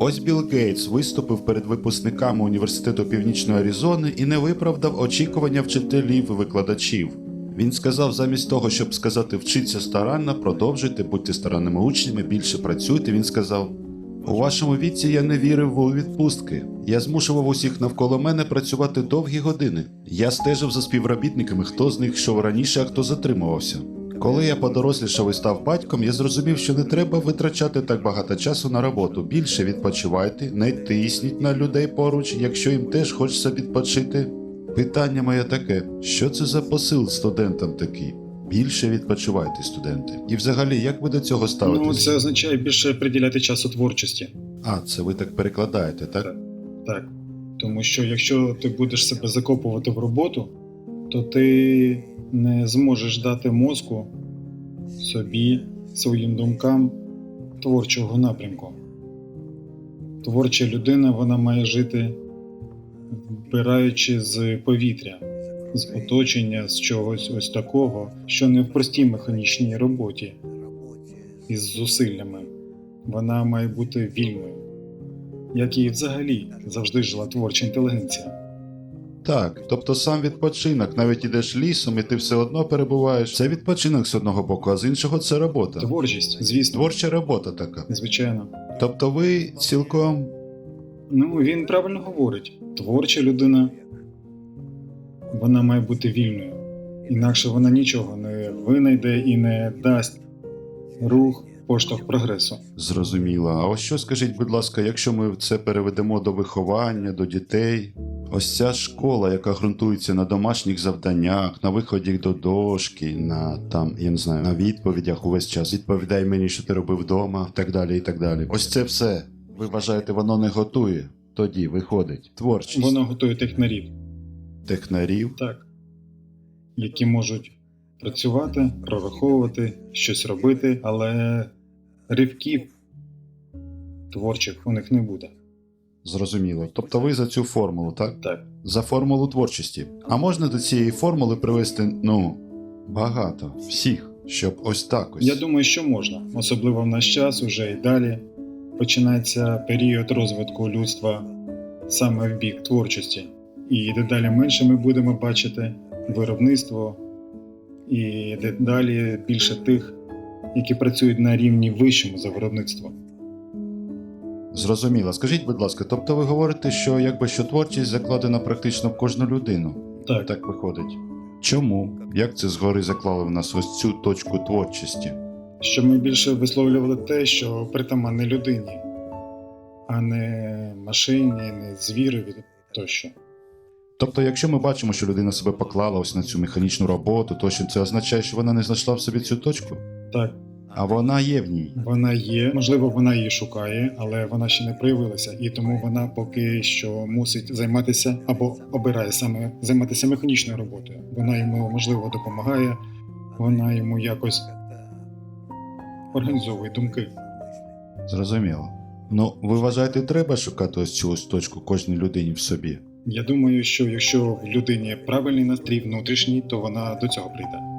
Ось Білл Гейтс виступив перед випускниками університету Північної Аризони і не виправдав очікування вчителів і викладачів. Він сказав, замість того, щоб сказати вчиться старанно, продовжуйте, будьте старанними учнями, більше працюйте. Він сказав: у вашому віці я не вірив у відпустки. Я змушував усіх навколо мене працювати довгі години. Я стежив за співробітниками, хто з них йшов раніше, а хто затримувався. Коли я подорослішав і став батьком, я зрозумів, що не треба витрачати так багато часу на роботу. Більше відпочивайте, не тисніть на людей поруч, якщо їм теж хочеться відпочити. Питання моє таке: що це за посил студентам такий? Більше відпочивайте, студенти. І взагалі, як ви до цього ставитесь? Ну, це означає більше приділяти часу творчості. А, це ви так перекладаєте, так? Так. Тому що якщо ти будеш себе закопувати в роботу, то ти не зможеш дати мозку собі, своїм думкам творчого напрямку. Творча людина вона має жити, вбираючи з повітря, з оточення, з чогось ось такого, що не в простій механічній роботі із зусиллями. Вона має бути вільною як і взагалі завжди жила творча інтелігенція. Так, тобто сам відпочинок, навіть ідеш лісом, і ти все одно перебуваєш. Це відпочинок з одного боку, а з іншого це робота. Творчість, звісно, Творча робота така. звичайно. Тобто ви цілком Ну, він правильно говорить: творча людина вона має бути вільною, інакше вона нічого не винайде і не дасть рух, поштовх прогресу. зрозуміла. А ось що скажіть, будь ласка, якщо ми це переведемо до виховання, до дітей? Ось ця школа, яка ґрунтується на домашніх завданнях, на виході до дошки, на там, я не знаю, на відповідях увесь час. Відповідай мені, що ти робив вдома, і так далі, і так далі. Ось це все. Ви вважаєте, воно не готує? Тоді виходить творчість Воно готує технарів, технарів. так, які можуть працювати, прораховувати, щось робити, але ривків творчих у них не буде. Зрозуміло. Тобто ви за цю формулу, так? Так. За формулу творчості. А можна до цієї формули привести, ну, багато, всіх, щоб ось так ось. Я думаю, що можна, особливо в наш час, уже і далі починається період розвитку людства саме в бік творчості. І дедалі менше ми будемо бачити виробництво, і дедалі більше тих, які працюють на рівні вищому за виробництво. Зрозуміло. Скажіть, будь ласка, тобто ви говорите, що якби що творчість закладена практично в кожну людину. Так, Так виходить. Чому? Як це згори заклали в нас ось цю точку творчості? щоб ми більше висловлювали те, що притаманне людині, а не машині, не звірові тощо. Тобто, якщо ми бачимо, що людина себе поклала ось на цю механічну роботу, то що це означає, що вона не знайшла в собі цю точку? Так, А вона є в ній. Вона є, можливо, вона її шукає, але вона ще не проявилася, і тому вона поки що мусить займатися або обирає саме займатися механічною роботою. Вона йому можливо допомагає, вона йому якось організовує думки. Зрозуміло. Ну, ви вважаєте, треба шукати ось цю ось точку кожній людині в собі? Я думаю, що якщо в людині правильний настрій внутрішній, то вона до цього прийде.